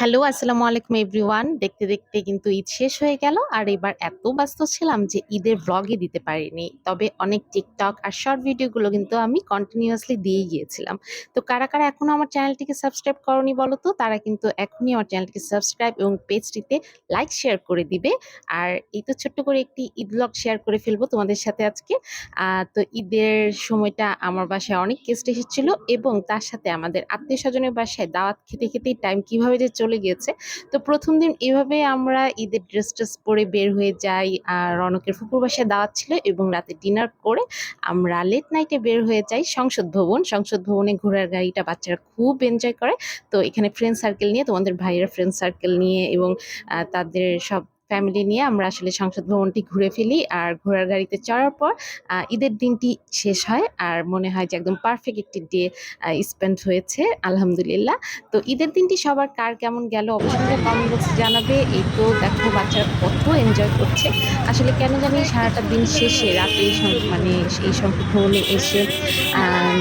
Hello, আসসালামু আলাইকুম everyone. দেখতে দেখতে কিন্তু ঈদ শেষ হয়ে গেল। আর এবার এত ব্যস্ত ছিলাম যে ঈদের ব্লগই দিতে পারিনি। তবে অনেক টিকটক আর শর্ট ভিডিওগুলো কিন্তু আমি কন্টিনিউয়াসলি দিয়ে গিয়েছিলাম। তো কারা কারা এখনও আমার চ্যানেলটিকে সাবস্ক্রাইব করনি বলো তো? তারা কিন্তু এখনই আমার চ্যানেলটিকে সাবস্ক্রাইব এবং পেজটিতে লাইক শেয়ার করে দিবে। আর এই তো ছোট্ট করে একটি ঈদ ব্লগ শেয়ার করে ফেলব তোমাদের সাথে আজকে। তো ঈদের সময়টা আমার বাসায় অনেক গেস্ট এসেছিল এবং তার সাথে আমাদের আত্মীয় স্বজনের বাসায় দাওয়াত খেতে খেতেই টাইম কীভাবে যে গিয়েছে। তো প্রথম দিন এভাবে আমরা ঈদের ড্রেস ট্রেস পরে বের হয়ে যাই, আর রনকের ফুপুর বাসায় দাওয়াত ছিল এবং রাতে ডিনার করে আমরা লেট নাইটে বের হয়ে যাই সংসদ ভবন। সংসদ ভবনে ঘোরার গাড়িটা বাচ্চারা খুব এনজয় করে। তো এখানে ফ্রেন্ড সার্কেল নিয়ে, তোমাদের ভাইয়েরা ফ্রেন্ড সার্কেল নিয়ে এবং তাদের সব ফ্যামিলি নিয়ে আমরা আসলে সংসদ ভবনটি ঘুরে ফেলি। আর ঘোড়ার গাড়িতে চড়ার পর ঈদের দিনটি শেষ হয়। আর মনে হয় যে একদম পারফেক্ট একটি ডে স্পেন্ড হয়েছে, আলহামদুলিল্লাহ। তো ঈদের দিনটি সবার কার কেমন গেল অবশ্যই কমেন্ট বক্সে জানাবে। এই তো দেখো, বাচ্চারা কত এনজয় করছে। আসলে কেন জানি সারাটা দিন শেষে, রাতে এই মানে এই সংসদ ভবনে এসে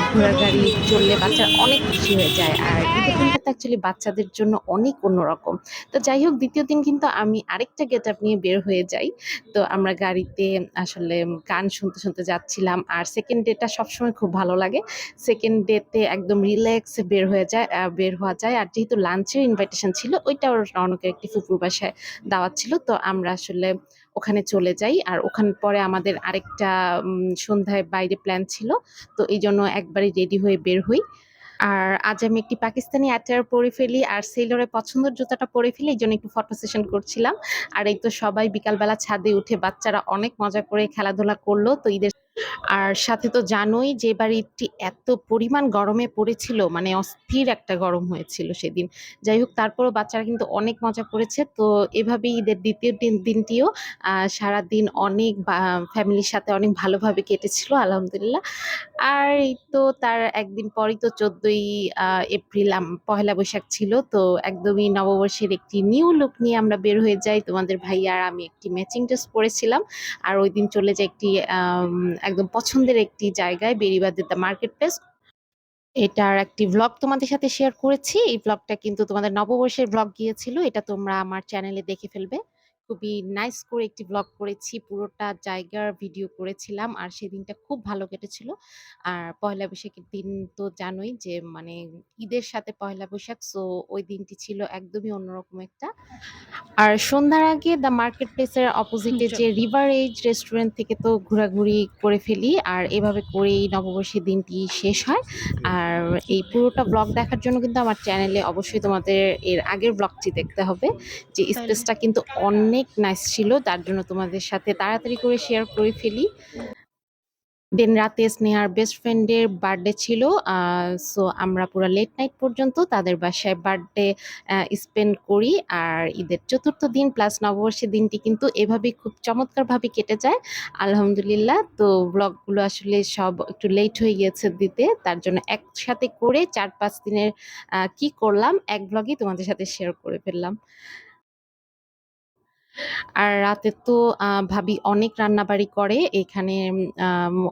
ঘোড়ার গাড়ি চললে বাচ্চারা অনেক খুশি হয়ে যায়। আর ঈদের দিনটা তো অ্যাকচুয়ালি বাচ্চাদের জন্য অনেক অন্যরকম। তো যাই হোক, দ্বিতীয় দিন কিন্তু আমি আরেকটা আপ নিয়ে বের হয়ে যাই। তো আমরা গাড়িতে আসলে গান শুনতে শুনতে যাচ্ছিলাম আর সেকেন্ড ডেটা সবসময় খুব ভালো লাগে। সেকেন্ড ডেতে একদম রিল্যাক্সে বের হয়ে যায় বের হওয়া যায়। আর যেহেতু লাঞ্চের ইনভাইটেশন ছিল, ওইটাও রনকের একটি ফুপুর বাসায় দাওয়াত ছিল। তো আমরা আসলে ওখানে চলে যাই আর ওখান পরে আমাদের আরেকটা সন্ধ্যায় বাইরে প্ল্যান ছিল। তো এই জন্য একবারই রেডি হয়ে বের হই। আর আজ আমি একটি পাকিস্তানি অ্যাটায়ার পরে ফেলি আর সেলরের পছন্দের জুতাটা পরে ফেলি এই জন্য একটু ফটো সেশন করছিলাম। আর এই তো সবাই বিকালবেলা ছাদে উঠে বাচ্চারা অনেক মজা করে খেলাধুলা করল, তো ঈদের আর সাথে তো জানোই যে ঈদটি এত পরিমাণ গরমে পড়েছিল মানে অস্থির একটা গরম হয়েছিল সেদিন। যাই হোক, তারপরও বাচ্চারা কিন্তু অনেক মজা করেছে। তো এভাবেই ঈদের দ্বিতীয় দিন, দিনটিও সারাদিন অনেক ফ্যামিলির সাথে অনেক ভালোভাবে কেটেছিল, আলহামদুলিল্লাহ। আর তো তার একদিন পরই তো চোদ্দই এপ্রিল পহেলা বৈশাখ ছিল। তো একদমই নববর্ষের একটি নিউ লুক নিয়ে আমরা বের হয়ে যাই। তোমাদের ভাই আর আমি একটি ম্যাচিং ড্রেস পরেছিলাম। আর ওই দিন চলে যাই একটি একদম পছন্দের একটি জায়গায় বেরিবাদের দ্য মার্কেট প্লেস এটার একটি ব্লগ তোমাদের সাথে শেয়ার করেছি। এই ব্লগটা কিন্তু তোমাদের নববর্ষের ব্লগ গিয়েছিল। এটা তোমরা আমার চ্যানেলে দেখে ফেলবে। খুবই নাইস করে একটি ব্লগ করেছি। পুরোটা জায়গার ভিডিও করেছিলাম আর সেদিনটা খুব ভালো কেটেছিল। আর পয়লা বৈশাখের দিন তো জানোই যে মানে ঈদের সাথে পয়লা বৈশাখ সো ওই দিনটি ছিল একদমই অন্যরকম একটা। আর সন্ধ্যার আগে দ্য মার্কেট প্লেসের অপোজিটে যে রিভার এজ রেস্টুরেন্ট থেকে তো ঘোরাঘুরি করে ফেলি আর এভাবে করেই নববর্ষের দিনটি শেষ হয়। আর এই পুরোটা ব্লগ দেখার জন্য কিন্তু আমার চ্যানেলে অবশ্যই তোমাদের এর আগের ব্লগটি দেখতে হবে। যে স্পেসটা কিন্তু অনেক নাইস ছিল, তার জন্য তোমাদের সাথে তাড়াতাড়ি করে শেয়ার করে ফেলি। দেন রাতে স্নেহার বেস্ট ফ্রেন্ডের বার্থডে ছিল সো আমরা পুরো লেট নাইট পর্যন্ত তাদের বাসায় বার্থডে স্পেন্ড করি। আর ঈদের চতুর্থ দিন প্লাস নববর্ষের দিনটি কিন্তু এভাবেই খুব চমৎকারভাবে কেটে যায়, আলহামদুলিল্লাহ। তো ব্লগগুলো আসলে সব একটু লেট হয়ে গিয়েছে দিতে, তার জন্য একসাথে করে চার পাঁচ দিনের কি করলাম, এক ব্লগই তোমাদের সাথে শেয়ার করে ফেললাম। আর রাতে তো ভাবি অনেক রান্নাবাড়ি করে। এখানে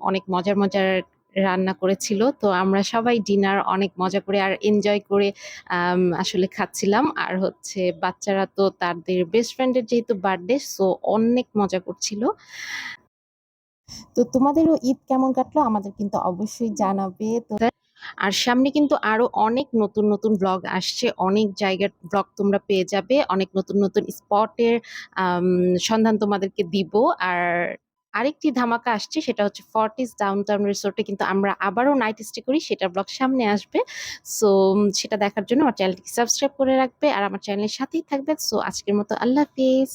অনেক মজার মজার রান্না করেছিল। তো আমরা সবাই ডিনার অনেক মজা করে আর এনজয় করে আসলে খাচ্ছিলাম। আর হচ্ছে বাচ্চারা তো তাদের বেস্ট ফ্রেন্ডের যেহেতু বার্থডে সো অনেক মজা করছিল। তো তোমাদেরও ঈদ কেমন কাটলো? আমাদের কিন্তু অবশ্যই জানাবে। তো আর সামনে কিন্তু আরও অনেক নতুন নতুন ব্লগ আসছে। অনেক জায়গার ব্লগ তোমরা পেয়ে যাবে। অনেক নতুন নতুন স্পটের সন্ধান তোমাদেরকে দিব। আর আরেকটি ধামাকা আসছে, সেটা হচ্ছে ফর্টিস ডাউন টাউন রিসোর্টে কিন্তু আমরা আবারও নাইট স্টে করি। সেটা ব্লগ সামনে আসবে। সো সেটা দেখার জন্য আমার চ্যানেলটিকে সাবস্ক্রাইব করে রাখবে। আর আমার চ্যানেলের সাথেই থাকবে। সো, আজকের মতো আল্লাহ হাফিজ।